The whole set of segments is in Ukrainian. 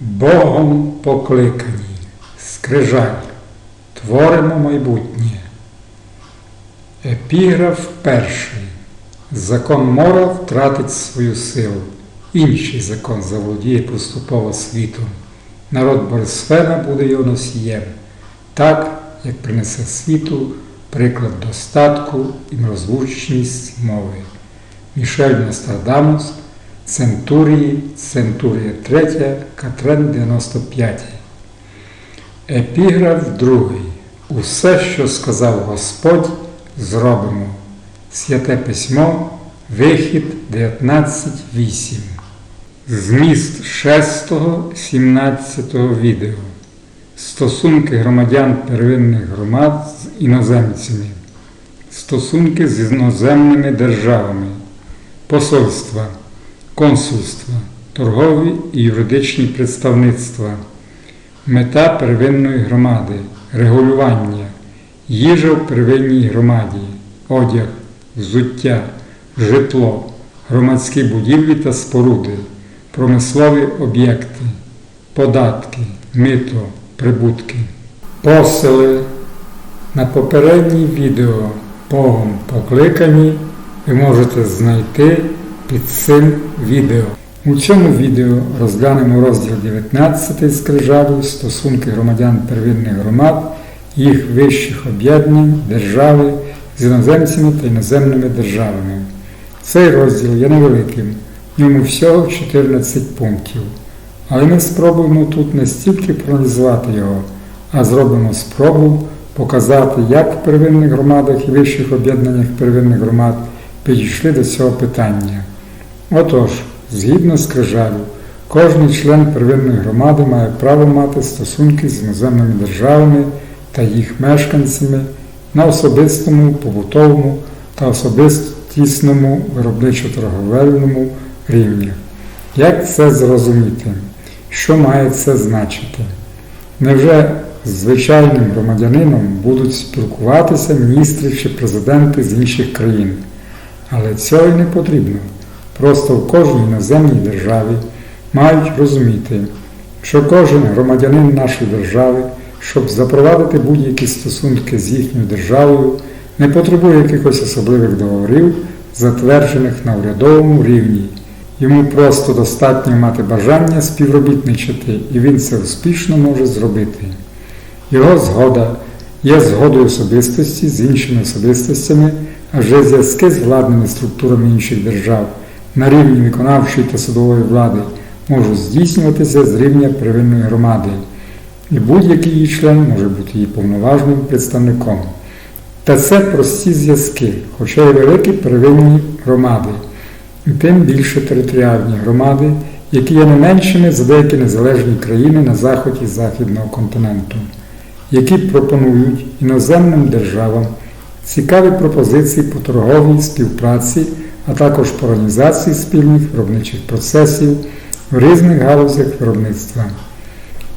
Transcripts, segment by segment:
Богом покликані, скрижаль, творимо майбутнє. Епіграф перший. Закон мора втратить свою силу. Інший закон заволодіє поступово світом. Народ Борисфена буде його носієм, так, як принесе світу приклад достатку і нерозлучність мови. Мішель Нострадамус, Центурії, Центурія 3, Катрен 95. Епіграф другий. Усе, що сказав Господь, зробимо. Святе письмо, вихід 19.8. Зміст 6-17 відео. Стосунки громадян первинних громад з іноземцями. Стосунки з іноземними державами. Посольства, консульства, торгові і юридичні представництва. Мета первинної громади, регулювання, їжа в первинній громаді, одяг, взуття, житло, громадські будівлі та споруди, промислові об'єкти, податки, мито, прибутки. Посили на попереднє відео Богом покликані ви можете знайти під цим відео. У цьому відео розглянемо розділ 19 скрижалю стосунки громадян первинних громад, їх вищих об'єднань, держави з іноземцями та іноземними державами. Цей розділ є невеликим, в ньому всього 14 пунктів. Але ми спробуємо тут не стільки проаналізувати його, а зробимо спробу показати, як в первинних громадах і вищих об'єднаннях первинних громад підійшли до цього питання. Отож, згідно з крижалю, кожен член первинної громади має право мати стосунки з іноземними державами та їх мешканцями на особистому, побутовому та особистісному виробничо-торговельному рівні. Як це зрозуміти? Що має це значити? Невже з звичайним громадянином будуть спілкуватися міністри чи президенти з інших країн? Але цього й не потрібно. Просто в кожній іноземній державі мають розуміти, що кожен громадянин нашої держави, щоб запровадити будь-які стосунки з їхньою державою, не потребує якихось особливих договорів, затверджених на урядовому рівні. Йому просто достатньо мати бажання співробітничати, і він це успішно може зробити. Його згода є згодою особистості з іншими особистостями, адже зв'язки з владними структурами інших держав на рівні виконавчої та судової влади можуть здійснюватися з рівня первинної громади, і будь-який її член може бути її повноважним представником. Та це прості зв'язки, хоча й великі первинні громади, і тим більше територіальні громади, які є не меншими за деякі незалежні країни на заході Західного континенту, які пропонують іноземним державам цікаві пропозиції по торговій співпраці, а також по організації спільних виробничих процесів в різних галузях виробництва.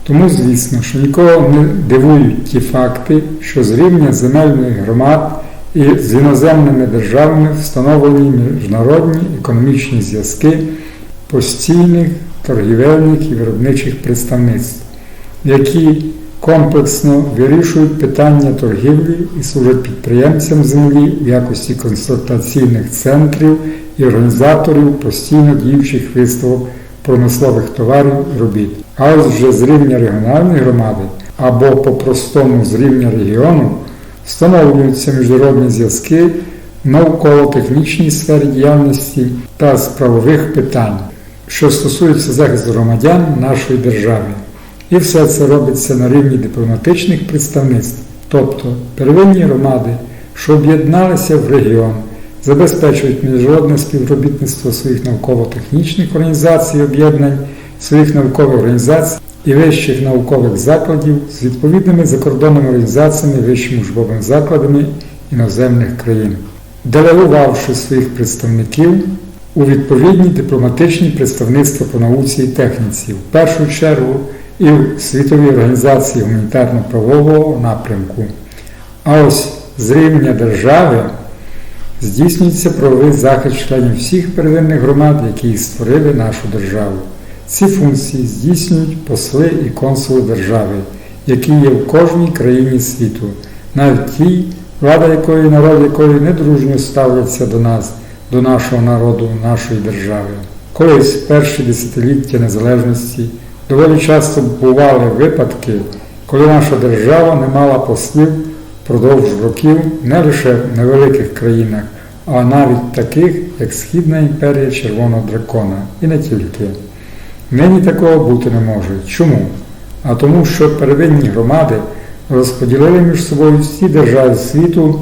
Тому, звісно, що нікого не дивують ті факти, що з рівня земельних громад і з іноземними державами встановлені міжнародні економічні зв'язки постійних торгівельних і виробничих представництв, які комплексно вирішують питання торгівлі і служать підприємцям землі в якості консультаційних центрів і організаторів постійно діючих виставок промислових товарів і робіт. А ось вже з рівня регіональної громади або по-простому з рівня регіону встановлюються міжнародні зв'язки в науково-технічній сфері діяльності та з правових питань, що стосуються захисту громадян нашої держави. І все це робиться на рівні дипломатичних представництв, тобто первинні громади, що об'єдналися в регіон, забезпечують міжнародне співробітництво своїх науково-технічних організацій, об'єднань, своїх наукових організацій і вищих наукових закладів з відповідними закордонними організаціями, вищими учбовими закладами іноземних країн, делегувавши своїх представників у відповідні дипломатичні представництва по науці і техніці, в першу чергу і в світовій організації гуманітарно-правового напрямку. А ось з рівня держави здійснюється правовий захист членів всіх первинних громад, які створили нашу державу. Ці функції здійснюють посли і консули держави, які є в кожній країні світу, навіть тій, влада якої народ якої недружньо ставляться до нас, до нашого народу, нашої держави. Колись перші десятиліття незалежності доволі часто бували випадки, коли наша держава не мала послів впродовж років не лише в невеликих країнах, а навіть таких, як Східна імперія Червоного дракона, і не тільки. Нині такого бути не може. Чому? А тому, що первинні громади розподілили між собою всі держави світу,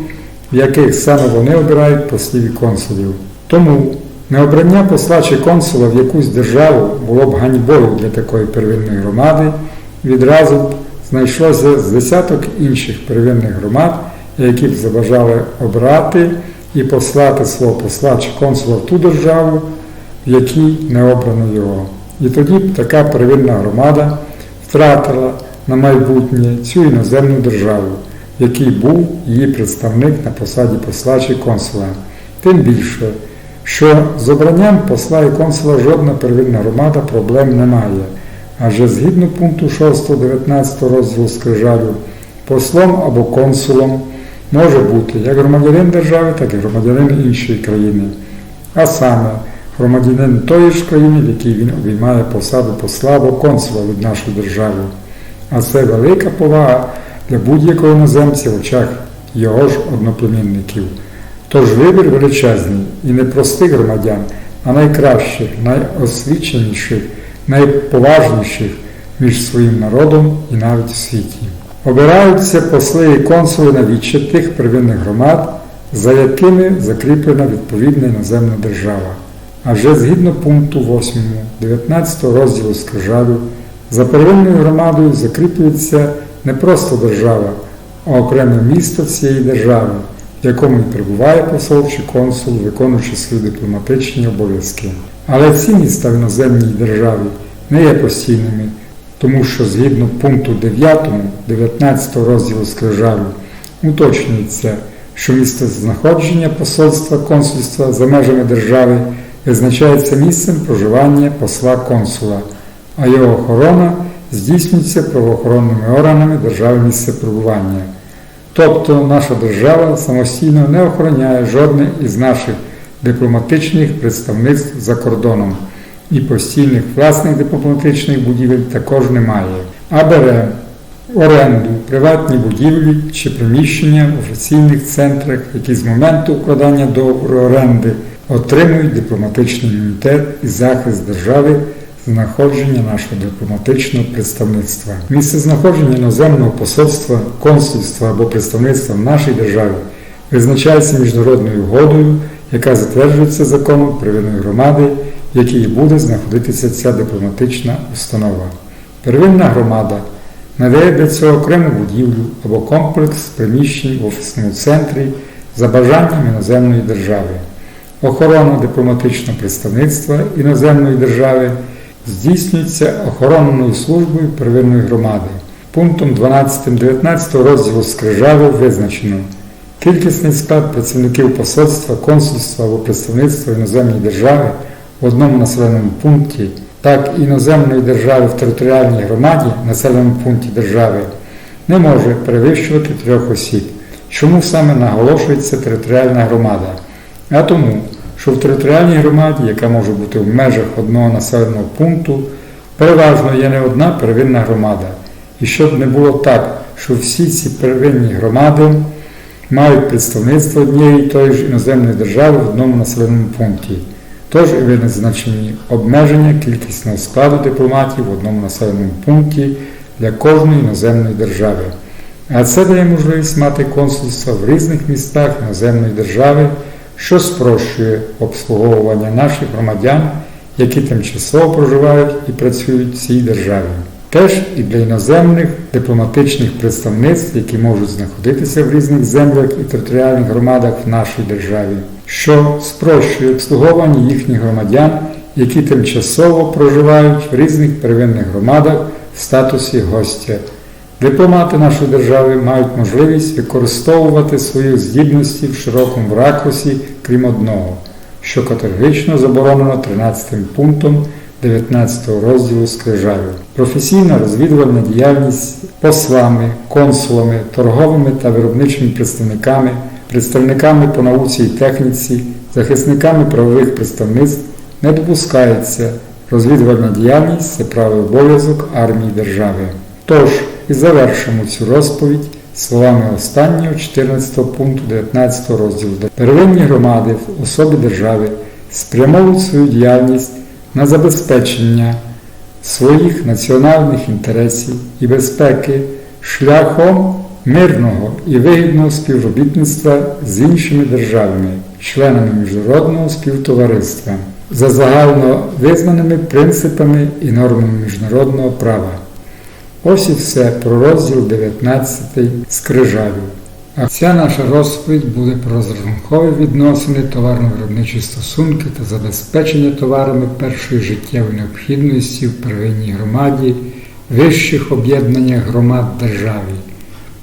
в яких саме вони обирають послів і консулів. Тому необрання посла чи консула в якусь державу було б ганьбою для такої первинної громади, відразу б знайшлося з десяток інших первинних громад, які б забажали обрати і послати свого посла чи консула в ту державу, в якій не обрано його. І тоді б така первинна громада втратила на майбутнє цю іноземну державу, в якій був її представник на посаді посла чи консула. Тим більше, що з обранням посла і консула жодна первинна громада проблем не має. Адже згідно пункту 6-19 розділу скрижалю, послом або консулом може бути як громадянин держави, так і громадянин іншої країни. А саме громадянин тої ж країни, в якій він обіймає посаду посла або консула від нашої держави. А це велика повага для будь-якого іноземця в очах його ж одноплемінників. Тож вибір величезний і не простих громадян, а найкращих, найосвіченіших, найповажніших між своїм народом і навіть світі. Обираються посли і консули на вічі тих первинних громад, за якими закріплена відповідна іноземна держава. Адже згідно пункту 8, 19 розділу скрижалю, за первинною громадою закріплюється не просто держава, а окреме місто цієї держави, в якому перебуває посол чи консул, виконуючи свої дипломатичні обов'язки. Але ці міста в іноземній державі не є постійними, тому що згідно пункту 9, 19 розділу скрижалю уточнюється, що місце знаходження посольства консульства за межами держави визначається місцем проживання посла консула, а його охорона здійснюється правоохоронними органами держави місця перебування. Тобто наша держава самостійно не охороняє жодне із наших дипломатичних представництв за кордоном. І постійних власних дипломатичних будівель також немає, а бере оренду приватні будівлі чи приміщення в офіційних центрах, які з моменту укладання договору оренди отримують дипломатичний імунітет і захист держави знаходження нашого дипломатичного представництва. Місце знаходження іноземного посольства, консульства або представництва в нашій державі визначається міжнародною угодою, яка затверджується законом первинної громади, в якій буде знаходитися ця дипломатична установа. Первинна громада надає для цього окрему будівлю або комплекс приміщень в офісному центрі за бажанням іноземної держави. Охорона дипломатичного представництва іноземної держави здійснюється охоронною службою первинної громади. Пунктом 12-19 розділу скрижалу визначено кількісний склад працівників посольства, консульства або представництва іноземної держави в одному населеному пункті, так і іноземної держави в територіальній громаді, населеному пункті держави, не може перевищувати трьох осіб. Чому саме наголошується територіальна громада? А тому, що в територіальній громаді, яка може бути в межах одного населеного пункту, переважно є не одна первинна громада. І щоб не було так, що всі ці первинні громади мають представництво однієї тої ж іноземної держави в одному населеному пункті. Тож і визначені обмеження кількісного складу дипломатів в одному населеному пункті для кожної іноземної держави. А це дає можливість мати консульства в різних містах іноземної держави, що спрощує обслуговування наших громадян, які тимчасово проживають і працюють в цій державі. Теж і для іноземних дипломатичних представництв, які можуть знаходитися в різних землях і територіальних громадах в нашій державі, що спрощує обслуговування їхніх громадян, які тимчасово проживають в різних первинних громадах в статусі гостя. Дипломати нашої держави мають можливість використовувати свої здібності в широкому ракурсі, крім одного, що категорично заборонено 13 пунктом 19 розділу Скрижалю. Професійна розвідувальна діяльність послами, консулами, торговими та виробничими представниками, представниками по науці і техніці, захисниками правових представництв не допускається. Розвідувальна діяльність це правий обов'язок армії держави. Тож, і завершимо цю розповідь словами останнього 14 пункту 19 розділу. Первинні громади в особі держави спрямовують свою діяльність на забезпечення своїх національних інтересів і безпеки шляхом мирного і вигідного співробітництва з іншими державами, членами міжнародного співтовариства за загально визнаними принципами і нормами міжнародного права. Ось і все про розділ 19 скрижалю. А ця наша розповідь буде про розрахункові відносини, товарно-виробничі стосунки та забезпечення товарами першої життєвої необхідності в первинній громаді, вищих об'єднаннях громад державі.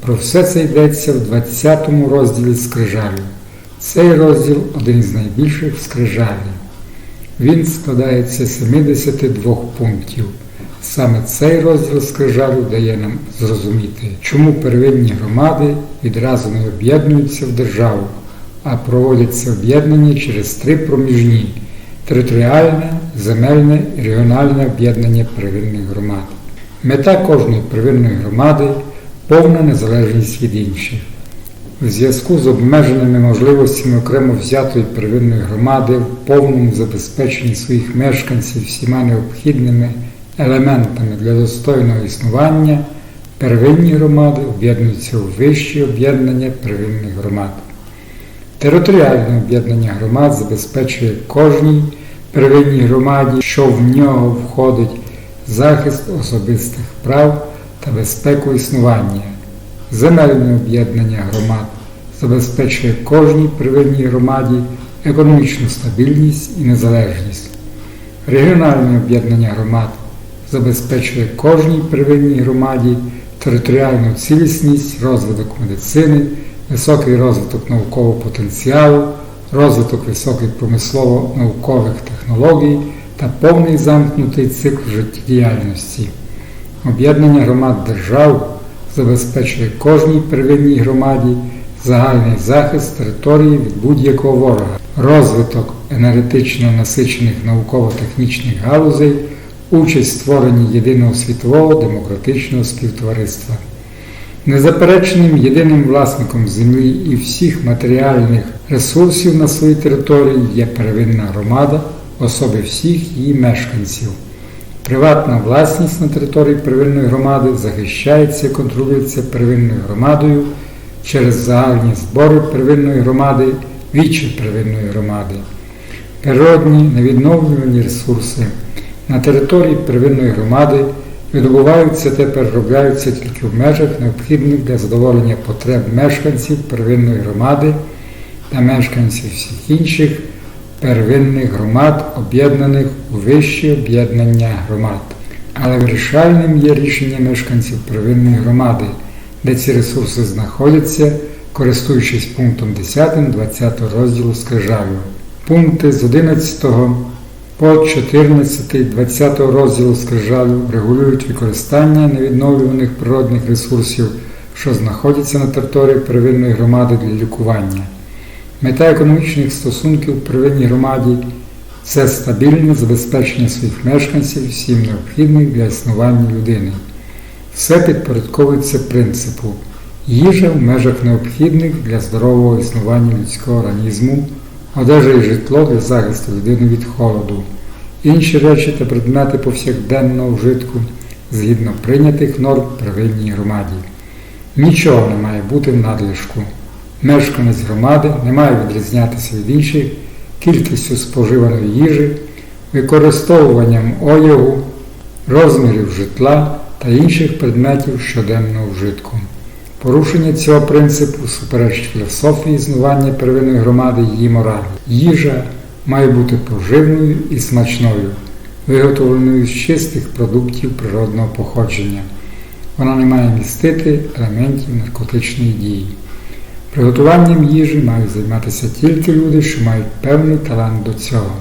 Про все це йдеться в 20 розділі скрижалю. Цей розділ один з найбільших в скрижалі. Він складається з 72 пунктів. Саме цей розділ скрижалю дає нам зрозуміти, чому первинні громади відразу не об'єднуються в державу, а проводяться об'єднання через три проміжні територіальне, земельне і регіональне об'єднання первинних громад. Мета кожної первинної громади повна незалежність від інших. У зв'язку з обмеженими можливостями окремо взятої первинної громади в повному забезпеченні своїх мешканців всіма необхідними елементами для достойного існування первинні громади об'єднуються у вищі об'єднання первинних громад. Територіальне об'єднання громад забезпечує кожній первинній громаді, що в нього входить захист особистих прав та безпеку існування. Земельне об'єднання громад забезпечує кожній первинній громаді економічну стабільність і незалежність. Регіональне об'єднання громад забезпечує кожній первинній громаді територіальну цілісність, розвиток медицини, високий розвиток наукового потенціалу, розвиток високих промислово-наукових технологій та повний замкнутий цикл життєдіяльності. Об'єднання громад держав забезпечує кожній первинній громаді загальний захист території від будь-якого ворога, розвиток енергетично насичених науково-технічних галузей, участь в створенні єдиного світового демократичного співтовариства. Незаперечним єдиним власником землі і всіх матеріальних ресурсів на своїй території є первинна громада, особи всіх її мешканців. Приватна власність на території первинної громади захищається і контролюється первинною громадою через загальні збори первинної громади, вічі первинної громади. Природні невідновлювані ресурси на території первинної громади видобуваються та переробляються тільки в межах необхідних для задоволення потреб мешканців первинної громади та мешканців всіх інших первинних громад, об'єднаних у вищі об'єднання громад. Але вирішальним є рішення мешканців первинної громади, де ці ресурси знаходяться, користуючись пунктом 10 20 розділу Скрижалю. Пункти з 11 по 14, 20 розділу Скрижалю регулюють використання невідновлюваних природних ресурсів, що знаходяться на території первинної громади для лікування. Мета економічних стосунків в первинній громаді це стабільне забезпечення своїх мешканців всім необхідним для існування людини. Все підпорядковується принципу їжа в межах необхідних для здорового існування людського організму, одежа і житло для захисту людини від холоду, інші речі та предмети повсякденного вжитку згідно прийнятих норм первинній громаді. Нічого не має бути в надлишку. Мешканець громади не має відрізнятися від інших кількістю споживаної їжі, використовуванням одягу, розмірів житла та інших предметів щоденного вжитку. Порушення цього принципу суперечить філософії існування первинної громади її моралі. Їжа має бути поживною і смачною, виготовленою з чистих продуктів природного походження. Вона не має містити елементів наркотичної дії. Приготуванням їжі мають займатися тільки люди, що мають певний талант до цього.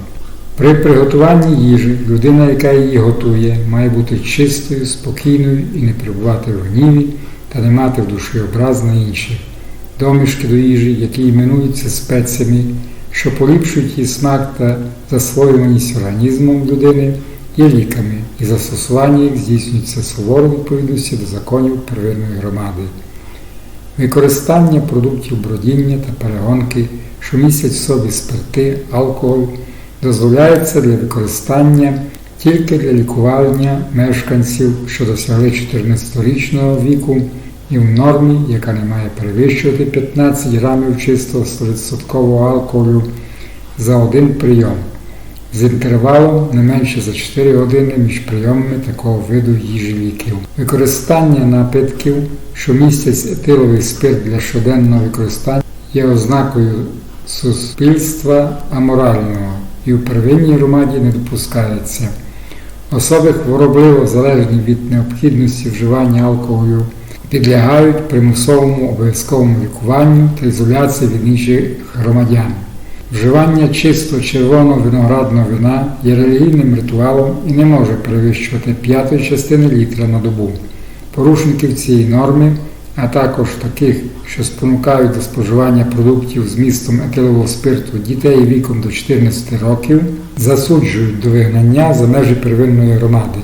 При приготуванні їжі людина, яка її готує, має бути чистою, спокійною і не перебувати в гніві та не мати в душі образ на інших. Домішки до їжі, які іменуються спеціями, що поліпшують її смак та засвоюваність організмом людини, є ліками, і застосування їх здійснюється суворо відповідності до законів первинної громади. Використання продуктів бродіння та перегонки, що містять в собі спирти, алкоголь, дозволяється для використання тільки для лікування мешканців, що досягли 14-річного віку, і в нормі, яка не має перевищувати 15 грамів чистого 100% алкоголю за один прийом, з інтервалом не менше за 4 години між прийомами такого виду їжі ліків. Використання напитків, що містять етиловий спирт для щоденного використання, є ознакою суспільства аморального і у первинній громаді не допускається. Особи хворобливо залежні від необхідності вживання алкоголю підлягають примусовому обов'язковому лікуванню та ізоляції від інших громадян. Вживання чисто червоного виноградного вина є релігійним ритуалом і не може перевищувати п'ятої частини літра на добу. Порушників цієї норми, а також таких, що спонукають до споживання продуктів з містом етилового спирту дітей віком до 14 років, засуджують до вигнання за межі первинної громади.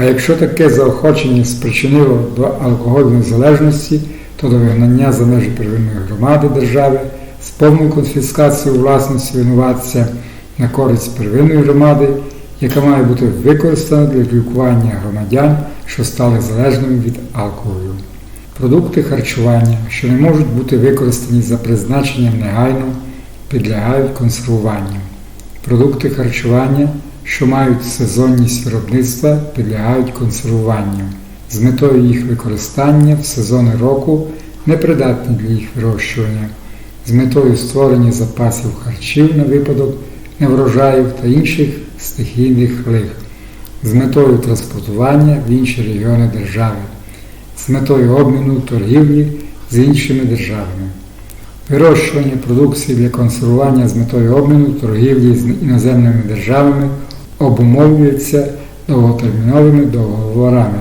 А якщо таке заохочення спричинило до алкогольної залежності, то до вигнання за межі первинної громади держави з повною конфіскацією власності винуватця на користь первинної громади, яка має бути використана для лікування громадян, що стали залежними від алкоголю. Продукти харчування, що не можуть бути використані за призначенням негайно, підлягають консервуванню. Продукти харчування, що мають сезонність виробництва, підлягають консервуванню. З метою їх використання в сезони року непридатні для їх вирощування, з метою створення запасів харчів на випадок неврожаїв та інших стихійних лих, з метою транспортування в інші регіони держави, з метою обміну торгівлі з іншими державами. Вирощування продукції для консервування з метою обміну торгівлі з іноземними державами обумовлюється довготерміновими договорами.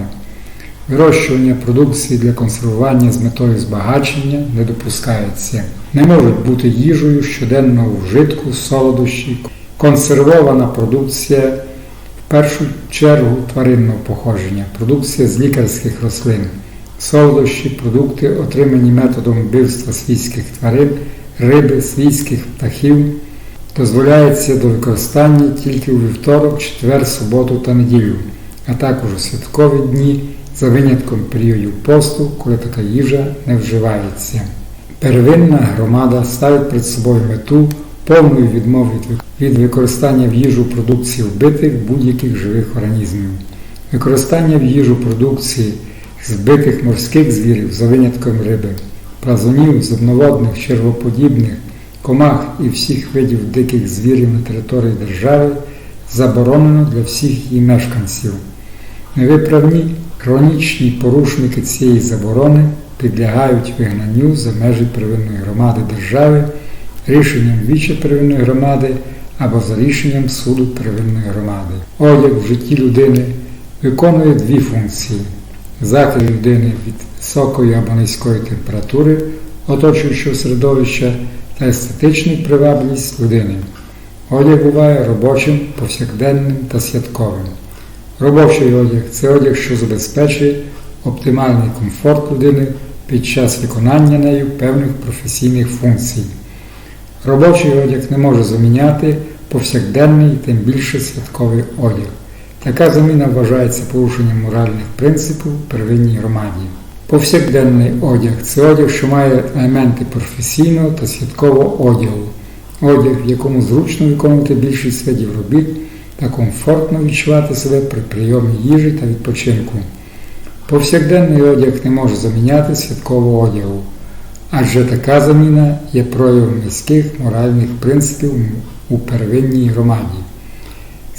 Вирощування продукції для консервування з метою збагачення не допускається. Не можуть бути їжею щоденного вжитку, солодощі, консервована продукція, в першу чергу тваринного походження, продукція з лікарських рослин, солодощі, продукти, отримані методом вбивства свійських тварин, риби, свійських птахів, дозволяється до використання тільки у вівторок, четвер, суботу та неділю, а також у святкові дні за винятком періодів посту, коли така їжа не вживається. Первинна громада ставить перед собою мету повної відмови від використання в їжу продукції вбитих будь-яких живих організмів. Використання в їжу продукції збитих морських звірів за винятком риби, плазунів, земноводних, червоподібних, комах і всіх видів диких звірів на території держави заборонено для всіх її мешканців. Невиправні хронічні порушники цієї заборони підлягають вигнанню за межі первинної громади держави рішенням віча первинної громади або за рішенням суду первинної громади. Одяг в житті людини виконує дві функції: захист людини від високої або низької температури, оточуючого середовища та естетичну привабливість людини. Одяг буває робочим, повсякденним та святковим. Робочий одяг це одяг, що забезпечує оптимальний комфорт людини під час виконання нею певних професійних функцій. Робочий одяг не може заміняти повсякденний, тим більше святковий одяг. Така заміна вважається порушенням моральних принципів первинній громаді. Повсякденний одяг це одяг, що має елементи професійного та святкового одягу, одяг, в якому зручно виконувати більшість видів робіт та комфортно відчувати себе при прийомі їжі та відпочинку. Повсякденний одяг не може заміняти святкового одягу, адже така заміна є проявом низьких моральних принципів у первинній громаді.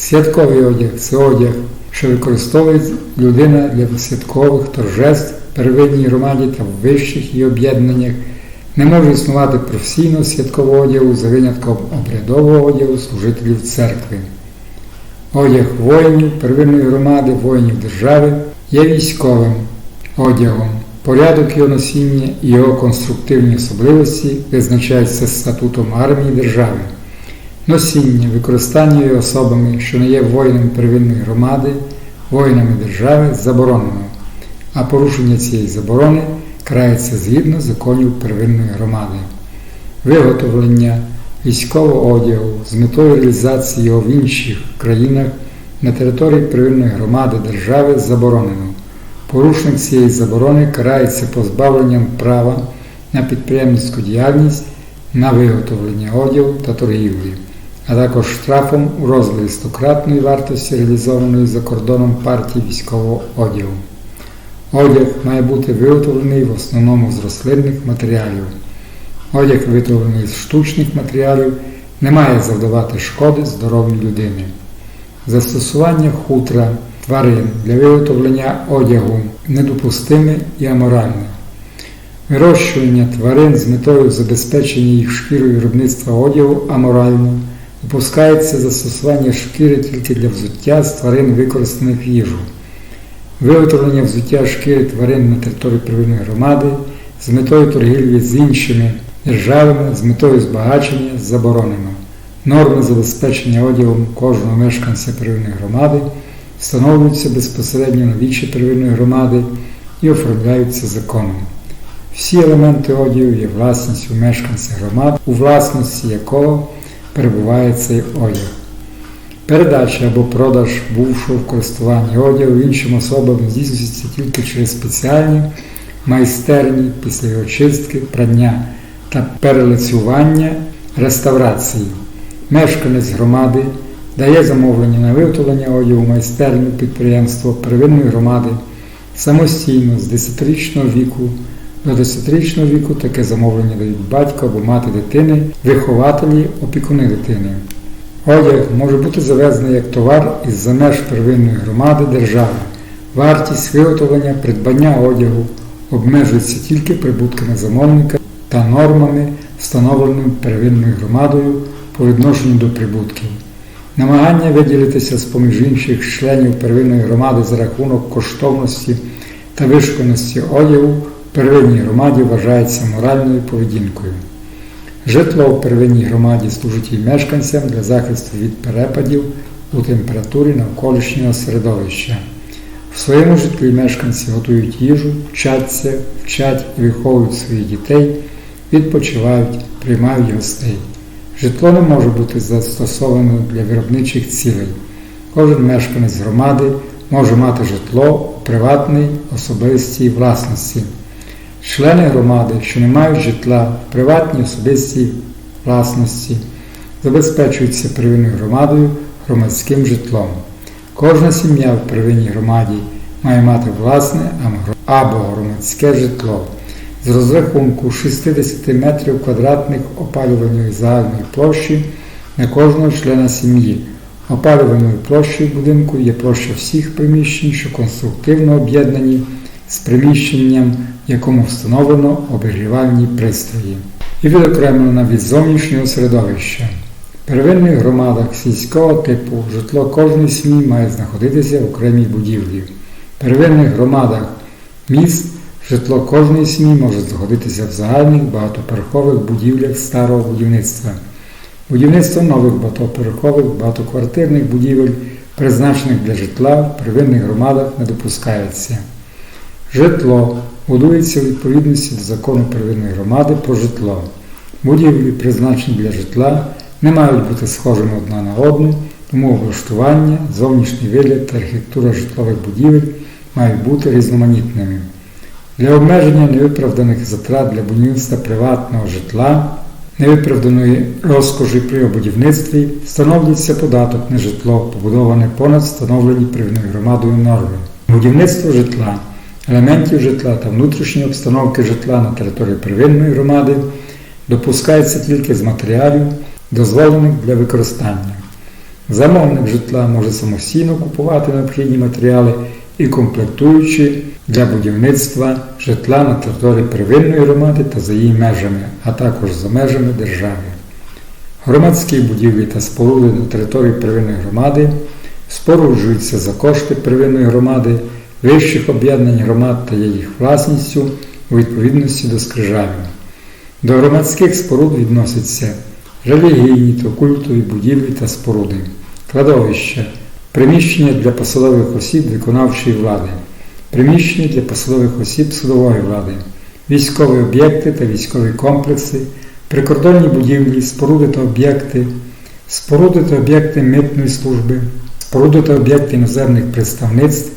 Святковий одяг це одяг, що використовує людина для святкових торжеств первинній громаді та в вищих її об'єднаннях, Не може існувати професійного святкового одягу за винятком обрядового одягу служителів церкви. Одяг воїнів первинної громади, воїнів держави є військовим одягом. Порядок його носіння і його конструктивні особливості визначаються статутом армії держави. Носіння, використання його особами, що не є воїнами первинної громади, воїнами держави, заборонено, а порушення цієї заборони карається згідно законів первинної громади. Виготовлення військового одягу з метою реалізації його в інших країнах на території первинної громади держави заборонено. Порушник цієї заборони карається позбавленням права на підприємницьку діяльність на виготовлення одягу та торгівлі, а також штрафом у розмірі стократної вартості реалізованої за кордоном партії військового одягу. Одяг має бути виготовлений в основному з рослинних матеріалів. Одяг, виготовлений з штучних матеріалів, не має завдавати шкоди здоров'ю людини. Застосування хутра тварин для виготовлення одягу недопустиме і аморальне. Вирощування тварин з метою забезпечення їх шкірою виробництва одягу аморально. Допускається застосування шкіри тільки для взуття з тварин, використаних в їжу. Виготовлення взуття шкіри тварин на території первинної громади з метою торгівлі з іншими державами з метою збагачення заборонено. Норми забезпечення одягом кожного мешканця первинної громади встановлюються безпосередньо на вічі первинної громади і оформляються законом. Всі елементи одягу є власністю мешканця громад, у власності якого перебуває цей одяг. Передача або продаж бувшого в користуванні одягу іншим особам здійснюється тільки через спеціальні майстерні після його чистки, прання та перелицювання реставрації. Мешканець громади дає замовлення на виготовлення одягу майстерню підприємство первинної громади самостійно з 10-річного віку до 10-річного віку таке замовлення дають батько або мати дитини, вихователі, опікуни дитини. Одяг може бути завезений як товар із-за меж первинної громади держави. Вартість виготовлення придбання одягу обмежується тільки прибутками замовника та нормами, встановленими первинною громадою по відношенню до прибутків. Намагання виділитися з поміж інших членів первинної громади за рахунок коштовності та вишуканості одягу первинній громаді вважається моральною поведінкою. Житло в первинній громаді служить і мешканцям для захисту від перепадів у температурі навколишнього середовища. В своєму житлі мешканці готують їжу, вчаться, вчать і виховують своїх дітей, відпочивають, приймають гостей. Житло не може бути застосовано для виробничих цілей. Кожен мешканець громади може мати житло у приватній особистій власності. Члени громади, що не мають житла в приватній особистій власності, забезпечуються первинною громадою громадським житлом. Кожна сім'я в первинній громаді має мати власне або громадське житло з розрахунку 60 метрів квадратних опалювальної загальної площі на кожного члена сім'ї. Опалювальною площею будинку є площа всіх приміщень, що конструктивно об'єднані з приміщенням, в якому встановлено обігрівальні пристрої, і відокремлена від зовнішнього середовища. В первинних громадах сільського типу житло кожної сім'ї має знаходитися в окремій будівлі. В первинних громадах міст житло кожної сім'ї може знаходитися в загальних багатоперхових будівлях старого будівництва. Будівництво нових багатоперхових, багатоквартирних будівель, призначених для житла в первинних громадах не допускається. Житло будується у відповідності до закону первинної громади про житло. Будівлі, призначені для житла, не мають бути схожими одна на одну, тому облаштування, зовнішній вигляд та архітектура житлових будівель мають бути різноманітними. Для обмеження невиправданих затрат для будівництва приватного житла, невиправданої розкоші при будівництві встановлюється податок на житло, побудоване понад встановлені первинною громадою норми. Будівництво житла, елементів житла та внутрішньої обстановки житла на території первинної громади допускається тільки з матеріалів, дозволених для використання. Замовник житла може самостійно купувати необхідні матеріали і комплектуючі для будівництва житла на території первинної громади та за її межами, а також за межами держави. Громадські будівлі та споруди на території первинної громади споруджуються за кошти первинної громади, вищих об'єднань громад та є їх власністю у відповідності до скрижалів. До громадських споруд відносяться релігійні та культові будівлі та споруди, кладовища, приміщення для посадових осіб виконавчої влади, приміщення для посадових осіб судової влади, військові об'єкти та військові комплекси, прикордонні будівлі, споруди та об'єкти, споруди та об'єкти митної служби, споруди та об'єкти іноземних представництв,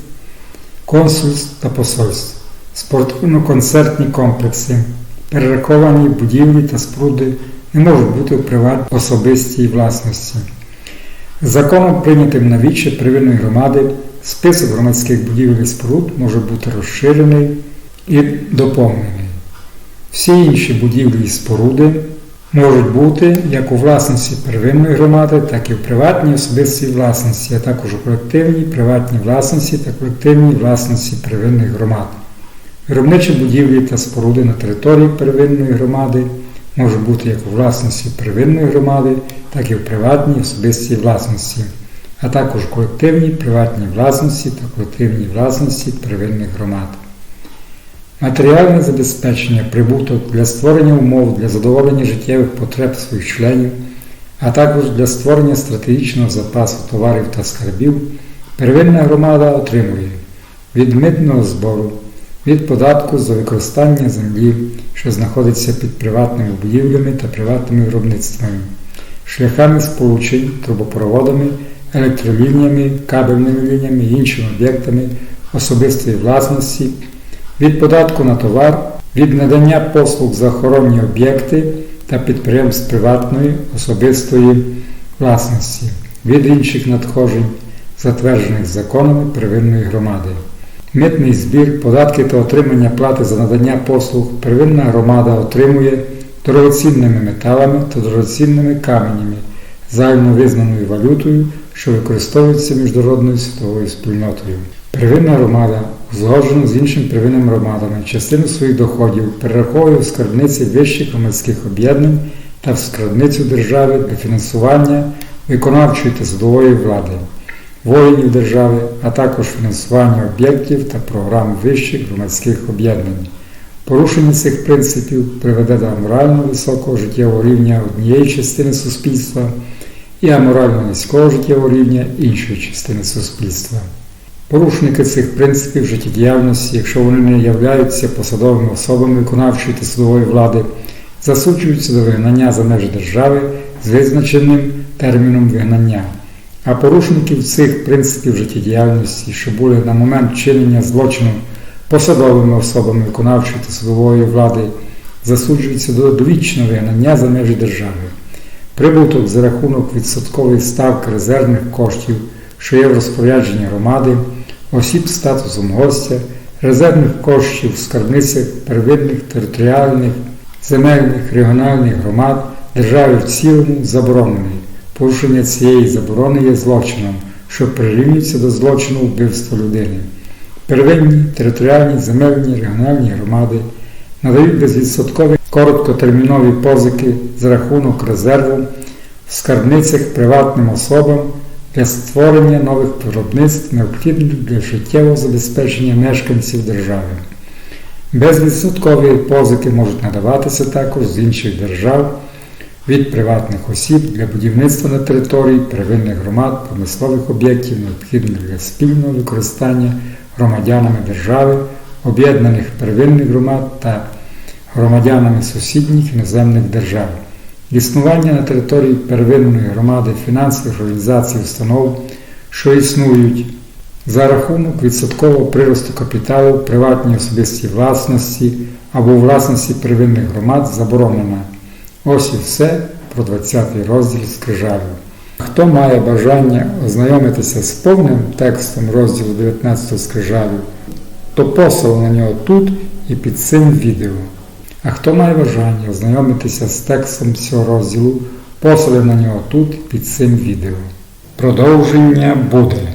консульств та посольств, спортивно-концертні комплекси, перераховані будівлі та споруди не можуть бути у приватній особистій власності. Законом, прийнятим на віче первинної громади, список громадських будівель і споруд може бути розширений і доповнений. Всі інші будівлі і споруди можуть бути як у власності первинної громади, так і в приватній особистій власності, а також у колективній приватній власності та колективній власності первинних громад. Виробничі будівлі та споруди на території первинної громади можуть бути як у власності первинної громади, так і в приватній особистій власності, а також в колективній приватній власності та колективній власності первинних громад. Матеріальне забезпечення, прибуток для створення умов для задоволення життєвих потреб своїх членів, а також для створення стратегічного запасу товарів та скарбів, первинна громада отримує від митного збору, від податку за використання землі, що знаходиться під приватними будівлями та приватними виробництвами, шляхами сполучень, трубопроводами, електролініями, кабельними лініями і іншими об'єктами особистої власності від податку на товар, від надання послуг за охоронні об'єкти та підприємств приватної особистої власності, від інших надходжень, затверджених законами первинної громади. Митний збір, податки та отримання плати за надання послуг первинна громада отримує дорогоцінними металами та дорогоцінними каменями, загальновизнаною валютою, що використовується міжнародною світовою спільнотою. Первинна громада, узгоджено з іншими первинними громадами, частину своїх доходів перераховує в скарбниці вищих громадських об'єднань та в скарбницю держави для фінансування виконавчої та судової влади, воїнів держави, а також фінансування об'єктів та програм вищих громадських об'єднань. Порушення цих принципів приведе до аморально високого життєвого рівня однієї частини суспільства і аморально низького життєвого рівня іншої частини суспільства. Порушники цих принципів життєдіяльності, якщо вони не являються посадовими особами виконавчої та судової влади, засуджуються до вигнання за межі держави з визначеним терміном вигнання. А порушників цих принципів життєдіяльності, що були на момент вчинення злочину посадовими особами виконавчої та судової влади, засуджуються до довічного вигнання за межі держави. Прибуток за рахунок відсоткової ставки резервних коштів що є в розпорядженні громади, осіб статусом гостя, резервних коштів в скарбницях первинних територіальних, земельних, регіональних громад, держави в цілому заборонений. Порушення цієї заборони є злочином, що прирівнюється до злочину вбивства людини. Первинні територіальні земельні регіональні громади надають безвідсоткові короткотермінові позики за рахунок резерву в скарбницях приватним особам для створення нових виробництв, необхідних для життєвого забезпечення мешканців держави. Безвідсоткові позики можуть надаватися також з інших держав від приватних осіб для будівництва на території первинних громад, промислових об'єктів, необхідних для спільного використання громадянами держави, об'єднаних первинних громад та громадянами сусідніх іноземних держав. Існування на території первинної громади фінансових організацій установ, що існують за рахунок відсоткового приросту капіталу приватній особистій власності або власності первинних громад заборонена. Ось і все про 20 розділ скрижалів. Хто має бажання ознайомитися з повним текстом розділу 19 скрижалів, то посил на нього тут і під цим відео. А хто має бажання ознайомитися з текстом цього розділу, посили на нього тут під цим відео. Продовження буде.